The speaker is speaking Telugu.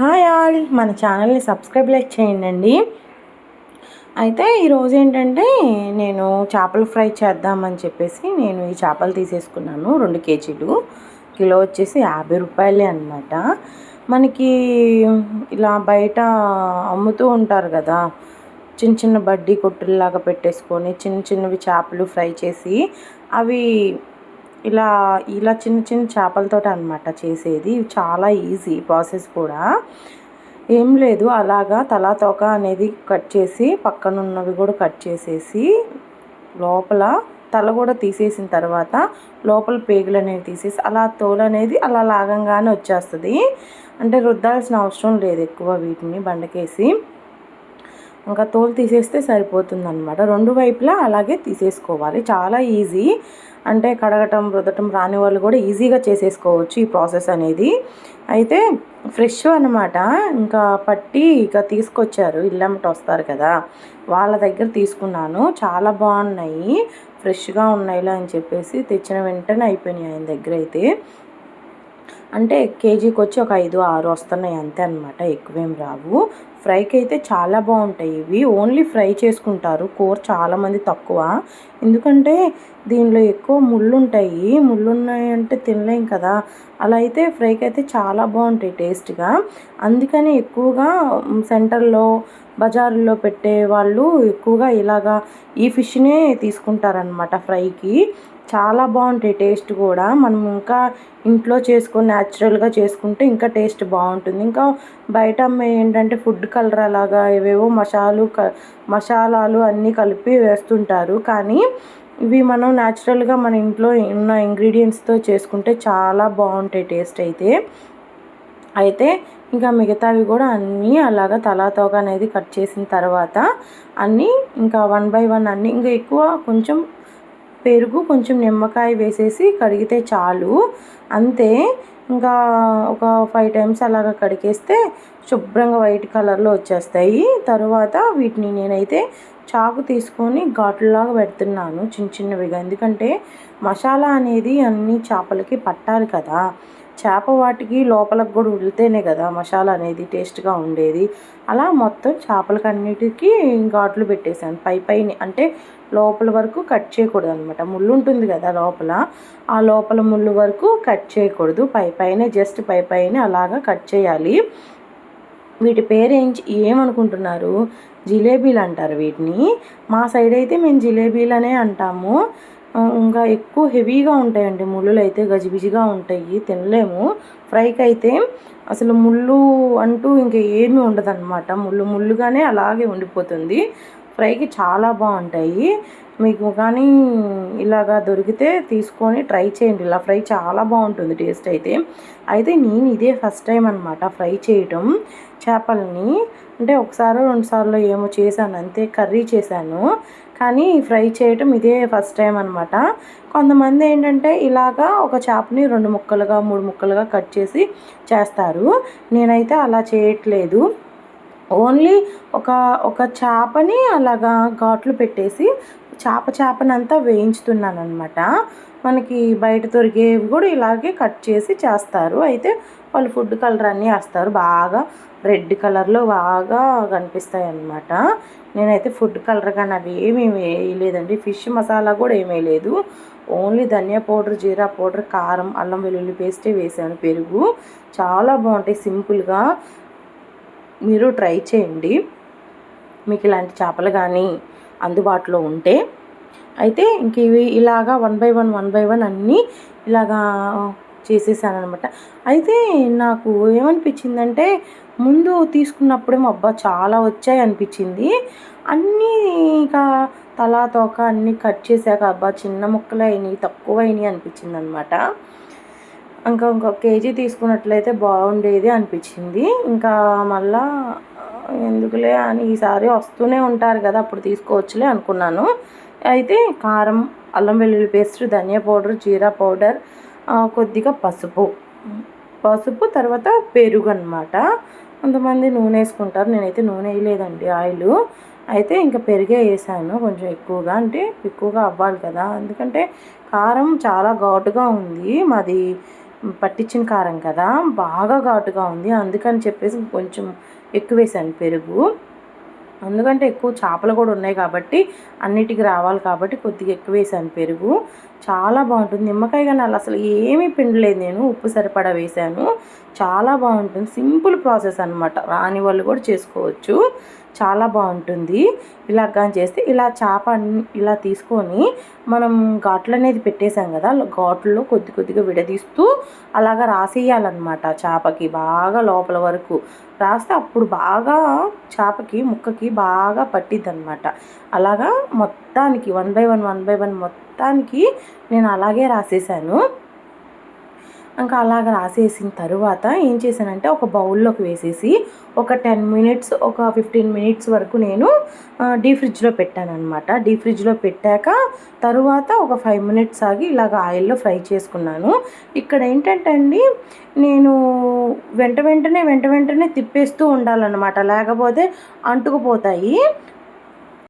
Hi all. మన ఛానల్ని సబ్స్క్రైబ్ లైక్ చేయండి అయితే ఈరోజు ఏంటంటే నేను చేపలు ఫ్రై చేద్దామని చెప్పేసి నేను ఈ చేపలు తీసేసుకున్నాను. రెండు కేజీలు. కిలో వచ్చేసి యాభై రూపాయలే అనమాట మనకి ఇలా బయట అమ్ముతూ ఉంటారు కదా చిన్న చిన్న బడ్డీ కొట్టుల్లాగా పెట్టేసుకొని చిన్న చిన్నవి చేపలు ఫ్రై చేసి అవి ఇలా ఇలా చిన్న చిన్న చేపలతో అనమాట చేసేది. చాలా ఈజీ ప్రాసెస్ కూడా. ఏం లేదు అలాగా తలా తోక అనేది కట్ చేసి పక్కన ఉన్నవి కూడా కట్ చేసేసి లోపల తల కూడా తీసేసిన తర్వాత లోపల పేగులు అనేవి తీసేసి అలా తోలు అనేది అలా లాగంగానే వచ్చేస్తుంది. అంటే రుద్దాల్సిన అవసరం లేదు ఎక్కువ వీటిని బండకేసి. ఇంకా తోలు తీసేస్తే సరిపోతుంది అనమాట రెండు వైపులా అలాగే తీసేసుకోవాలి. చాలా ఈజీ. అంటే కడగటం రుద్దటం రాని వాళ్ళు కూడా ఈజీగా చేసేసుకోవచ్చు ఈ ప్రాసెస్ అనేది. అయితే ఫ్రెష్ అనమాట ఇంకా పట్టి ఇక తీసుకొచ్చారు. ఇల్లమ్మట వస్తారు కదా. వాళ్ళ దగ్గర తీసుకున్నాను. చాలా బాగున్నాయి. ఫ్రెష్గా ఉన్నాయిలా అని చెప్పేసి తెచ్చిన వెంటనే అయిపోయినాయి ఆయన దగ్గర అయితే. అంటే కేజీకి వచ్చి ఒక ఐదు ఆరు వస్తున్నాయి అంతే అనమాట ఎక్కువేం రావు. ఫ్రైకి అయితే చాలా బాగుంటాయి. ఇవి ఓన్లీ ఫ్రై చేసుకుంటారు. కూర చాలామంది తక్కువ. ఎందుకంటే దీనిలో ఎక్కువ ముళ్ళు ఉంటాయి ముళ్ళు ఉన్నాయంటే తినలేం కదా. అలా అయితే ఫ్రైకి అయితే చాలా బాగుంటాయి టేస్ట్గా. అందుకని ఎక్కువగా సెంటర్లో బజారులో పెట్టే వాళ్ళు ఎక్కువగా ఇలాగా ఈ ఫిష్నే తీసుకుంటారనమాట ఫ్రైకి. చాలా బాగుంటాయి టేస్ట్ కూడా. మనం ఇంకా ఇంట్లో చేసుకొని న్యాచురల్గా చేసుకుంటే ఇంకా టేస్ట్ బాగుంటుంది. ఇంకా బయట అమ్మే ఏంటంటే ఫుడ్ కలర్ అలాగా ఏవేవో మసాలు క మసాలాలు అన్నీ కలిపి వేస్తుంటారు. కానీ ఇవి మనం న్యాచురల్గా మన ఇంట్లో ఉన్న ఇంగ్రీడియంట్స్తో చేసుకుంటే చాలా బాగుంటాయి టేస్ట్ అయితే. అయితే ఇంకా మిగతావి కూడా అన్నీ అలాగా తలా అనేది కట్ చేసిన తర్వాత అన్నీ ఇంకా వన్ బై వన్ అన్నీ ఇంకా ఎక్కువ కొంచెం పెరుగు కొంచెం నిమ్మకాయ వేసేసి కడిగితే చాలు. అంతే. ఇంకా ఒక ఫైవ్ టైమ్స్ అలాగ కడిగేస్తే శుభ్రంగా వైట్ కలర్లో వచ్చేస్తాయి. తర్వాత వీటిని నేనైతే చాకు తీసుకొని ఘాట్లలాగా పెడుతున్నాను చిన్న చిన్నవిగా. ఎందుకంటే మసాలా అనేది అన్ని చేపలకి పట్టాలి కదా. చేప వాటికి లోపలకు కూడా ఉడితేనే కదా మసాలా అనేది టేస్ట్గా ఉండేది. అలా మొత్తం చేపలకన్నిటికీ ఘాట్లు పెట్టేశాను. పై పైన అంటే లోపల వరకు కట్ చేయకూడదు అనమాట ముళ్ళు ఉంటుంది కదా లోపల ఆ లోపల ముళ్ళు వరకు కట్ చేయకూడదు. పై పైన జస్ట్ పై పైన అలాగా కట్ చేయాలి. వీటి పేరు ఏం ఏమనుకుంటున్నారు? జిలేబీలు అంటారు వీటిని. మా సైడ్ అయితే మేము జిలేబీలనే అంటాము. ఇంకా ఎక్కువ హెవీగా ఉంటాయండి ముళ్ళులు అయితే గజిబిజిగా ఉంటాయి తినలేము. ఫ్రైకి అయితే అసలు ముళ్ళు అంటూ ఇంకా ఏమీ ఉండదన్నమాట. ముళ్ళు ముళ్ళుగానే అలాగే ఉండిపోతుంది. ఫ్రైకి చాలా బాగుంటాయి. మీకు కానీ ఇలాగా దొరికితే తీసుకొని ట్రై చేయండి. ఇలా ఫ్రై చాలా బాగుంటుంది టేస్ట్ అయితే. అయితే నేను ఇదే ఫస్ట్ టైం అనమాట ఫ్రై చేయటం చేపలని. అంటే ఒకసారి రెండుసార్లు ఏమో చేశాను. అంతే కర్రీ చేశాను. కానీ ఫ్రై చేయటం ఇదే ఫస్ట్ టైం అనమాట కొంతమంది ఏంటంటే ఇలాగా ఒక చేపని రెండు ముక్కలుగా మూడు ముక్కలుగా కట్ చేసి చేస్తారు. నేనైతే అలా చేయట్లేదు. ఓన్లీ ఒక ఒక చేపని అలాగా ఘాట్లు పెట్టేసి చేప చేపనంతా వేయించుతున్నాను అనమాట మనకి బయట దొరికేవి కూడా ఇలాగే కట్ చేసి చేస్తారు. అయితే వాళ్ళు ఫుడ్ కలర్ అన్నీ వేస్తారు. బాగా రెడ్ కలర్లో బాగా కనిపిస్తాయి అన్నమాట నేనైతే ఫుడ్ కలర్ కానీ అవి ఏమీ వేయలేదండి. ఫిష్ మసాలా కూడా ఏమీ లేదు ఓన్లీ ధనియా పౌడర్ జీరా పౌడర్ కారం అల్లం వెల్లుల్లి పేస్టే వేసాను. పెరుగు చాలా బాగుంటాయి. సింపుల్గా మీరు ట్రై చేయండి. మీకు ఇలాంటి చేపలు కానీ అందుబాటులో ఉంటే. అయితే ఇంక ఇవి ఇలాగా one by one one by one అన్నీ ఇలాగా చేసేసాను అనమాట అయితే నాకు ఏమనిపించిందంటే ముందు తీసుకున్నప్పుడేమో అబ్బా చాలా వచ్చాయి అనిపించింది అన్నీ ఇక తలా తోక అన్నీ కట్ చేశాక అబ్బా చిన్న ముక్కలు అయినాయి తక్కువ అయినాయి అనిపించింది అనమాట ఇంకా ఇంకొక కేజీ తీసుకున్నట్లయితే బాగుండేది అనిపించింది. ఇంకా మళ్ళా ఎందుకులే అని ఈసారి వస్తూనే ఉంటారు కదా అప్పుడు తీసుకోవచ్చులే అనుకున్నాను. అయితే కారం అల్లం వెల్లుల్లి పేస్ట్ ధనియా పౌడర్ జీరా పౌడర్ కొద్దిగా పసుపు. పసుపు తర్వాత పెరుగు అనమాట కొంతమంది నూనె వేసుకుంటారు నేనైతే నూనె వేయలేదండి ఆయిల్. అయితే ఇంకా పెరిగే వేసాను కొంచెం ఎక్కువగా. అంటే ఎక్కువగా అవ్వాలి కదా. ఎందుకంటే కారం చాలా ఘాటుగా ఉంది. మాది పట్టించిన కారం కదా. బాగా ఘాటుగా ఉంది. అందుకని చెప్పేసి కొంచెం ఎక్కువ వేసాను పెరుగు. ఎందుకంటే ఎక్కువ చేపలు కూడా ఉన్నాయి కాబట్టి అన్నిటికీ రావాలి కాబట్టి కొద్దిగా ఎక్కువ వేసాను పెరుగు. చాలా బాగుంటుంది. నిమ్మకాయ కానీ అలా అసలు ఏమీ పిండలేదు నేను. ఉప్పు సరిపడా వేసాను. చాలా బాగుంటుంది. సింపుల్ ప్రాసెస్ అనమాట రాని వాళ్ళు కూడా చేసుకోవచ్చు. చాలా బాగుంటుంది. ఇలా కానీ చేస్తే ఇలా చేప ఇలా తీసుకొని మనం ఘాట్లు అనేది పెట్టేశాం కదా ఘాట్లలో కొద్ది కొద్దిగా విడదీస్తూ అలాగా రాసేయాలన్నమాట చేపకి. బాగా లోపల వరకు రాస్తే అప్పుడు బాగా చేపకి ముక్కకి బాగా పట్టిద్ది అనమాట అలాగా మొత్తానికి one by one one by one మొత్తానికి నేను అలాగే రాసేసాను ఇంకా అలాగ రాసేసిన తర్వాత ఏం చేశానంటే ఒక బౌల్లోకి వేసేసి ఒక టెన్ మినిట్స్ ఒక ఫిఫ్టీన్ మినిట్స్ వరకు నేను డీ ఫ్రిడ్జ్లో పెట్టాను అనమాట డీ ఫ్రిడ్జ్లో పెట్టాక తరువాత ఒక ఫైవ్ మినిట్స్ ఆగి ఇలాగ ఆయిల్లో ఫ్రై చేసుకున్నాను. ఇక్కడ ఏంటంటే అండి నేను వెంట వెంటనే వెంట వెంటనే తిప్పేస్తూ ఉండాలన్నమాట. లేకపోతే అంటుకుపోతాయి.